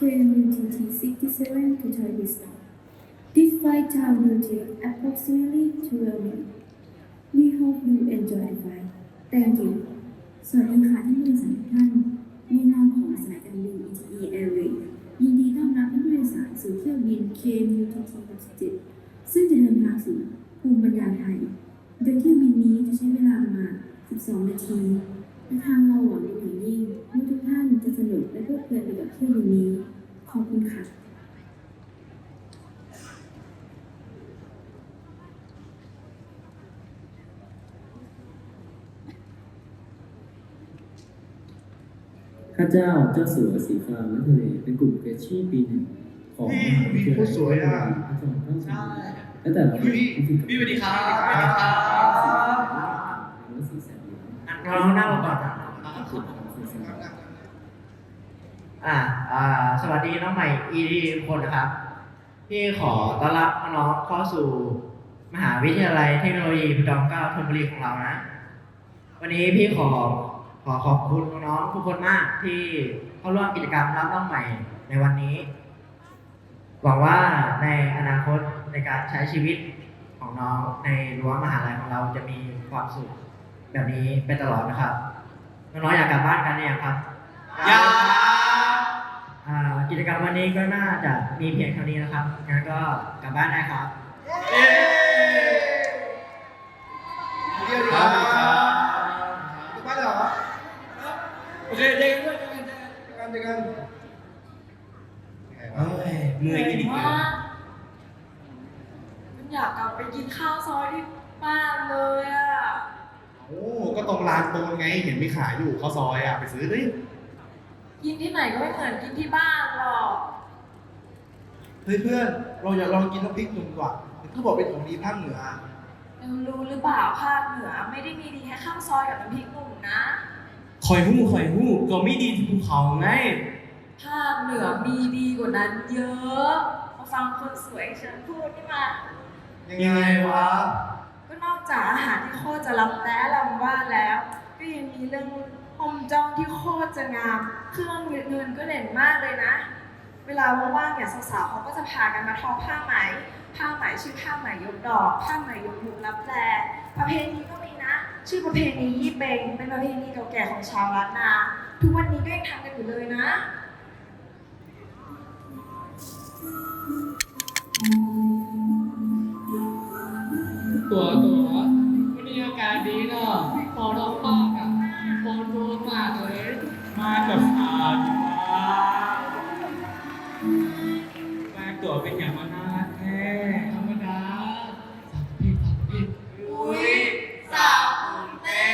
KMUTT 67 to Tajikistan. This flight time will take approximately 12 minutes. We hope you enjoy the flight. Thank you. สวัสดีค่ะท่านผู้โดยสารทุกท่าน ในนามของสายการบิน ETE Airways ยินดีต้อนรับท่านผู้โดยสารสู่เที่ยวบิน KMUTT 67ซึ่งจะเดินทางสู่ภูมิปัญญาไทย โดยเที่ยวบินนี้จะใช้เวลาประมาณ 12 นาทีและทางเราหวังเป็นอย่างยิ่งว่าทุกท่านจะสนุกและเพลิดเพลินไปกับเที่ยวบินนี้ ขอบคุณค่ะข้าเจ้าเจ้าสัวสีฟ้าและทะเลเป็นกลุ่มเฟรชชี่ปีหนึ่งของมหาวิทยาลัยโคตรสวยอะพระจอมเกล้าเจ้าอยู่หัวและแต่ละคนพี่มีพี่สวัสดีครับสวัสดีครับและสีแสนเหลืองน้องนั่งลงก่อนนะสุดข อ่าอ่าสวัสดีน้องใหม่ อีทีทุกคนนะครับ ที่ขอต้อนรับน้องเข้าสู่ มหาวิทยาลัยเทคโนโลยีพระจอมเกล้าธนบุรีของเรานะ วันนี้พี่ขอขอขอบคุณน้องทุกคนมากที่เข้าร่วมกิจกรรมรับน้องใหม่ในวันนี้ หวังว่าในอนาคตในการใช้ชีวิตของน้องในรั้วมหาลัยของเราจะมีความสุขแบบนี้ไปตลอดนะครับ น้องๆอยากกลับบ้านกันเนี่ยครับ อยาก กิจกรรมวันนี้ก็น่าจะมีเพียงเท่านี้นะครับ งั้นก็กลับบ้านได้ครับเย้เดี๋ยวดีครับกลับบ้านเหรอโอเคเจอกันด้วยเจอกันเจอกันเจอกันเฮ้ยเมื่อยกินอีกแล้ว มันอยากกลับไปกินข้าวซอยที่บ้านเลยอะ โอ้ก็ตรงร้านโตนไง เห็นมีขายอยู่ข้าวซอยอะ ไปซื้อดิ กินที่ไหนก็ไม่เหมือนกินที่บ้านหรอก เฮ้ยเพื่อน เราอยากลองกินน้ำพริกหนุ่มกว่าเขาบอกเป็นของดีภาคเหนือเออรู้หรือเปล่าภาคเหนือไม่ได้มีดีแค่ข้าวซอยกับน้ำพริกหนุ่มนะ คอยหู้คอยหู้ก็ไม่ดีที่ภูเขาไง ภาคเหนือมีดีกว่านั้นเยอะ มาฟังคนสวยฉันพูดนี่มายังไงวะ ก็นอกจากอาหารที่โคตรจะล้ำแต่ลำว่าแล้ว ก็ยังมีเรื่อง หอมจองที่โคตรจะงาม เครื่องเงินก็เด่นมากเลยนะ เวลาว่างๆเนี่ยสาวๆเขาก็จะพากันมาทอผ้าไหม ผ้าไหมชื่อผ้าไหมยกดอก ผ้าไหมยกมุกรับแลประเพณีก็มีนะ ชื่อประเพณียี่เปงเป็นประเพณีเก่าแก่ของชาวล้านนา ทุกวันนี้ก็ยังทำกันอยู่เลยนะตัวตัววันนี้อากาศดีเนาะพอเราปา มากับอาดีว่าแปลตัวเป็นอย่างมานาแท้ธรรมดาสับพี่สับพี่อุ้ยสาวคุณเต้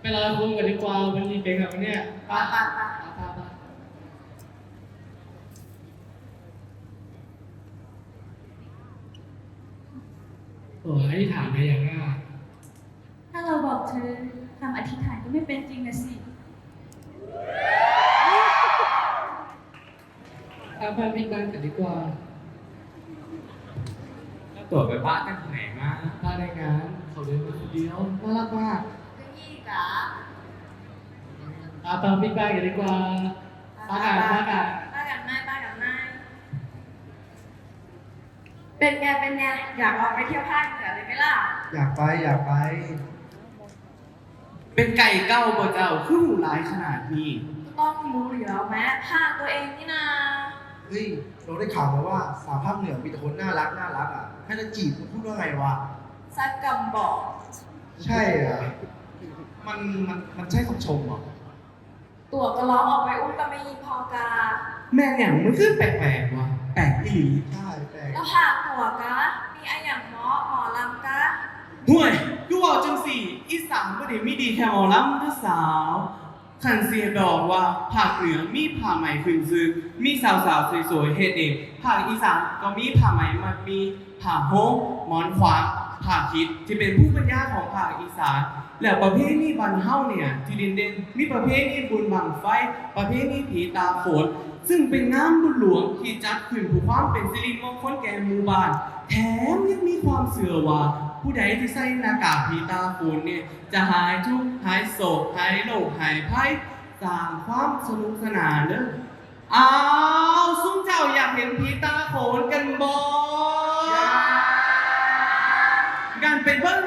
ไปรอะไรคุมกันดีกว่าวันนี้เก่งกับวันเนี้ยปะปะปะปะปะปะโอ้ยถามได้ยังไงถ้าเราบอกเธอทำอธิษฐานก็ไม่เป็นจริงนะสิ เอาไปพิการกันดีกว่าแล้วตัวไปบ้านกันที่ไหนมาบ้านในงานเขาเดินมาคนเดียวน่ารักมากก็ยี่กะเอาไปพิการกันดีกว่าป้ากันป้ากันป้ากันไม่ป้ากันไม่เป็นไงเป็นไงอยากออกไปเที่ยวภาคเหนือเลยไหมล่ะ อยากไปอยากไป เป็นไก่เก้าบ่เจ้าคือหูร้ายขนาดนี้ ต้องรู้อยู่แล้วแม้ภาคตัวเองนี่นา เฮ้ยเราได้ข่าวมาว่าสาวภาคเหนือมีแต่คนน่ารักน่ารักอะให้จะจีบมันพูดว่าไงวะซักกำบอก ใช่เหรอมันมันมันใช่คำชมเหรอตัวก็ร้องออกไปอุ้มก็ไม่ยินพอกา แม่งอย่างมันคือแปลกๆว่ะแปลกอีหลีใช่แต่แล้วภาคหัวกะมีไอะอย่างหมอหมอลำกะห่วยกูบอกจังสี่ อีสานก็ดีไม่ดีแค่หมอลำด้วยสาว ขันเสียดอกว่าภาคเหนือมีผ้าไหมขึ้นซื้อมีสาวๆสวยๆเฮ็ดเองภาคอีสานก็มีผ้าไหมมามีผ้าโฮงหมอนขวางผ้าคิดที่เป็นผู้ปัญญาของภาคอีสานแล้วประเภทนี้บันเฮาเนี่ยที่ดินเด่นมีประเภทนี้บุญบังไฟ ประเภทนี้ผีตาโขนซึ่งเป็นงานบุญหลวงที่จัดขึ้นเพื่อความเป็นสิริมงคลแก่หมู่บ้าน แถมยังมีความเสื่อว่า ผู้ใดที่ใส่หน้ากากผีตาโขนเนี่ยจะหายทุกข์หายโศกหายโรคหายภัยสร้างความสนุกสนานเด้ออ้าวซุ้มเจ้าอยากเห็นผีตาโขนกันบอกันไปเบิ้ง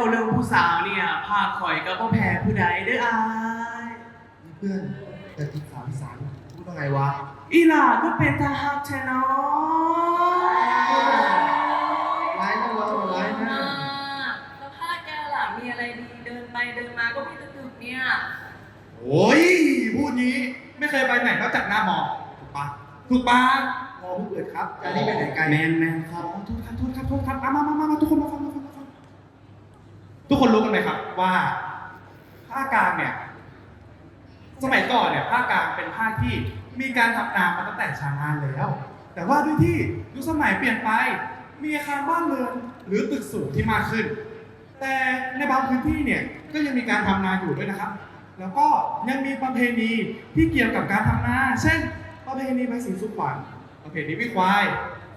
ว่าเรื่องผู้สาวเนี่ยพาข่อยก็บ่แพ้ผู้ใดเด้ออายเพื่อนแต่ติดสามสารพูดว่าไงวะ อีหล่าก็เป็นทหารแทนอไลน์นะเราไลน์อ่านะแล้วถ้าแกล่ะมีอะไรดีเดินไปเดินมาก็มีแตะตึกเนี่ย โอ้ยพูดนี้ไม่เคยไปไหนนอกจากหน้ามอถูกปะถูกปะมอเพิ่งเปิดครับจะรีบไปไหนไกลแมนแมนครับโอ้โทษครับโทษครับโทษครับมามามามามาทุกคนมาฟังมาฟังมาฟัง ทุกคนรู้กันไหมครับว่าภาคกลางเนี่ย สมัยก่อนเนี่ยภาคกลางเป็นภาคที่มีการทำนามาตั้งแต่ช้านานแล้ว แต่ว่าด้วยที่ยุคสมัยเปลี่ยนไป มีอาคารบ้านเรือนหรือตึกสูงที่มากขึ้น แต่ในบางพื้นที่เนี่ยก็ยังมีการทำนาอยู่ด้วยนะครับ แล้วก็ยังมีประเพณีที่เกี่ยวกับการทำนา เช่น ประเพณีใบสีสุขวัญประเพณีวิควาย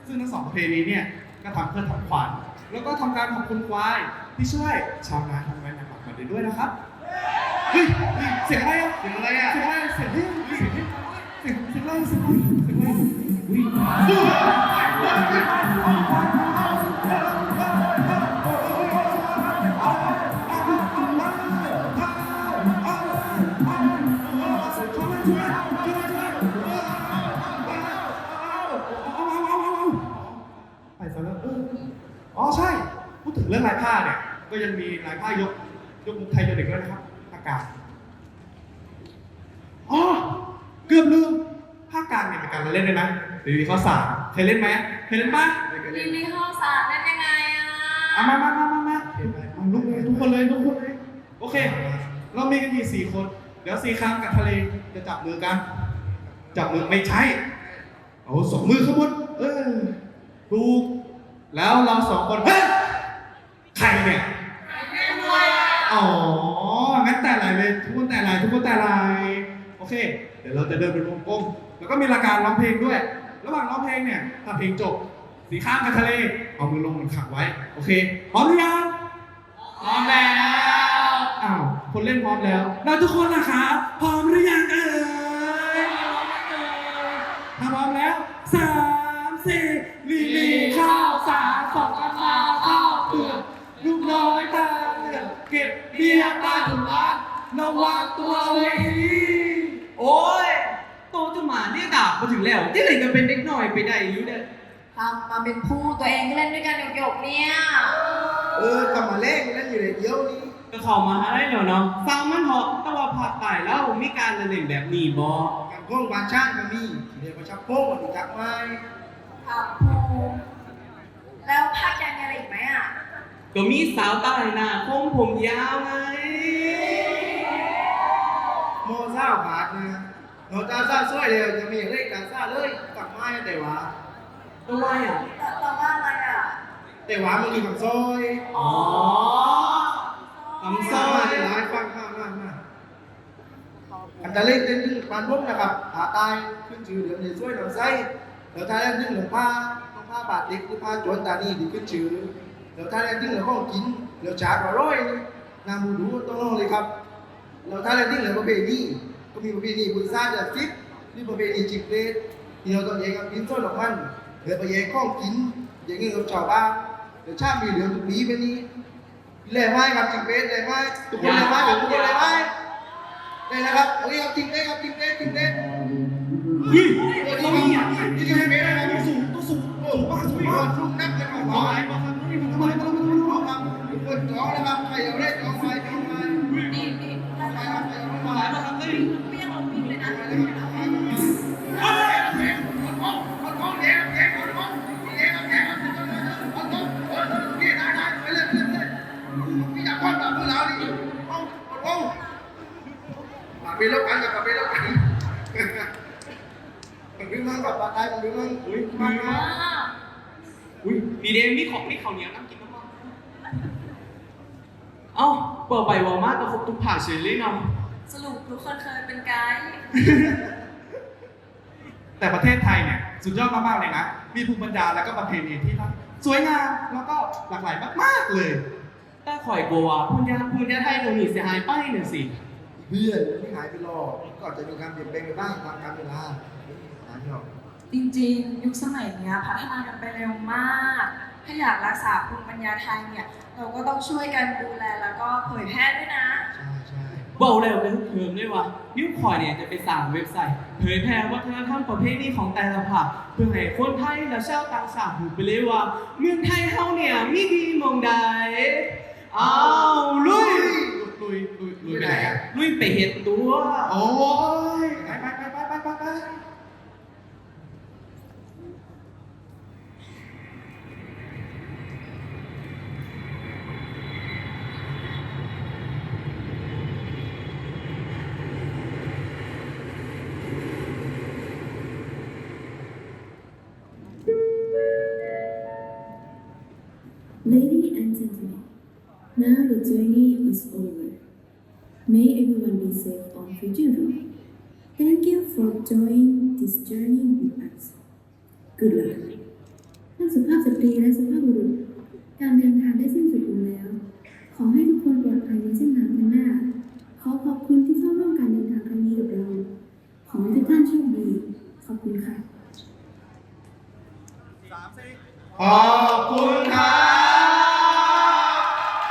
ซึ่งทั้งสองประเพณีเนี่ยก็ทำเพื่อทำขวัญแล้วก็ทำการขอบคุณควาย ที่ช่วยชาวนาทำงานหนักๆมาด้วยนะครับเฮ้ยเฮ้ยเสียงอะไรอะถึงอะไรอะเสียงอะไรเสียงเฮ้ยเสียงเฮ้ยเสียงเสียงอะไรเสียงอะไรเสียงอะไร เกือบลืมภาคกลางเนี่ยมีการละเล่นด้วยนะหรือข้อสามเคยเล่นไหมเคยเล่นปะลิลลี่ข้าวสารเล่นยังไงอะเอามามามามามาเอาลุกเลยทุกคนเลยทุกคนเลยโอเค เรามีกันอยู่สี่คน เดี๋ยวสี่ครั้งกับทะเลจะจับมือกัน จับมือไม่ใช่เอาสองมือข้างบนเออถูกแล้วเราสองคนเฮ้ยใครเนี่ยอ๋องั้นแต่ลายเลยทุกคนแต่ลายทุกคนแต่ลายโอเค เดี๋ยวเราจะเดินเป็นวงกลมแล้วก็มีรายการร้องเพลงด้วย ระหว่างร้องเพลงเนี่ยถ้าเพลงจบสีข้ามกับทะเลเอามือลงเหมือนขังไว้ โอเคพร้อมหรือยังพร้อมแล้วอ้าวคนเล่นพร้อมแล้วเราทุกคนนะครับพร้อมหรือยัง ไปได้อยู่เนี่ยทำมาเป็นผู้ตัวเองก็เล่นด้วยกันหยกๆเนี่ย เออกลับมาเล่นเล่นอยู่ในเดียวนี้ก็เข้ามาหาได้แล้วเนาะฟังมันเหาะแต่ว่าภาคใต้แล้วมีการเล่นแบบนี้บ่การพ้องบานช่างก็มีเดี๋ยวมาชักโป้งมันรู้จักไหมครับครูแล้วภาคแกมีอะไรอีกไหมอะก็มีสาวใต้หน้าคมผมยาวไงโมเศร้าขาดนะ เราตาซ่าซ้อยเลยจะมีอย่างเล่นการซ่าเลยกลับมาแต่ว่าตัวไอะเราว่าอะไรอะแต่ว่ามันมีคำซ้อยอ๋อคำซ่ซ้ออยยร้ายฟังข้ามากมากอันจะเล่นเล่นที่ปานพุ่มนะครับผาตายขึ้นชื่อเหลืองในช่วยลำไส้เดี๋ยวท้ายเล่นที่หลวงผ้าหลวงผ้าบาดเด็กหรือผ้าโจนตานี่ดีขึ้นชื่อเดี๋ยวท้ายเล่นที่หลวงพ่อกินเดี๋ยวฉากอร่อยนามูดูต้องลองเลยครับเราถ้าเราที่เหลือประเพณี ก็มีประเพณีบุญซางจากฟิตนี่ประเพณีจิบเลสที่เราตองแยกกับกินส้นของมันเหลือไปเย็นข้องกินอย่างนี้กับชาวบ้านเดี๋ยวชาติมีเหลือตรงนี้ไปนี้เล่ไม้ครับจิบเลสเล่ไม้ทุกคนเล่ไม้เดี๋ยวทุกคนเล่ไม้ได้นะครับโอเคครับจิบเลสครับจิบเลสจิบเลสเฮ้ยตัวต้นี้องมีคอะรับที่จะให้เมสนะครับ ป็นแล้วกันกับเป็นแล้วกันมันวิ่งมั่งกับปลาไทยมันวิ่งมั่งอุ้ยมั่งนะอุ้ยมีเดมีของนี่เขาวเหนียวน้ำกินน้ำมันเอ้าเปิดไปวอลมากก็ครบทุกผ่าเฉยเลยเนาะสรุปทุกคนเคยเป็นไกด์แต่ประเทศไทยเนี่ยสุดยอดมากๆเลยนะ มีภูมิปัญญาและก็ประเพณีที่ทั้งสวยงามแล้วก็หลากหลายมากๆเลย แต่ข่อยกลัวว่าพูนยาพูนยาไทยตรงนี้เสียหายไปหนึ่งสิเพื่อนไม่หายไปหรอกก็อาจจะมีการเปลี่ยนแปลงไปบ้างตามกาลเวลาหายไม่หรอกจริงๆ ยุคสมัยเนี้ยพัฒนากันไปเร็วมาก ถ้าอยากรักษาภูมิปัญญาไทยเนี่ย เราก็ต้องช่วยกันดูแลแล้วก็เผยแพร่ด้วยนะ ใช่ใช่เบาแล้วเลยเพิ่มด้วยว่านิ้วข่อยเนี่ยจะไปสร้างเว็บไซต์ เผยแพร่วัฒนธรรมประเพณีของแต่ละภาคเพื่อให้คนไทยและชาวต่างชาติรู้ไปเลยว่า เมืองไทยเฮาเนี่ยมีดีหมองใดอ้าวลุย ลุยลุยลุยไปไหนอะลุยไปเห็ดตัวโอ้ยไปไปไปไปไปไปไป Ladies and gentlemen, now the journey is over. To Europe. Thank you for joining this journey with us. Good luck. ท่านสุภาพสตรีและสุภาพบุรุษ การเดินทางได้สิ้นสุดลงแล้ว ขอให้ทุกคนปลอดภัยในเส้นทางข้างหน้า ขอขอบคุณที่เข้าร่วมการเดินทางครั้งนี้กับเรา ขอให้ทุกท่านโชคดี ขอบคุณค่ะ ขอบคุณครับ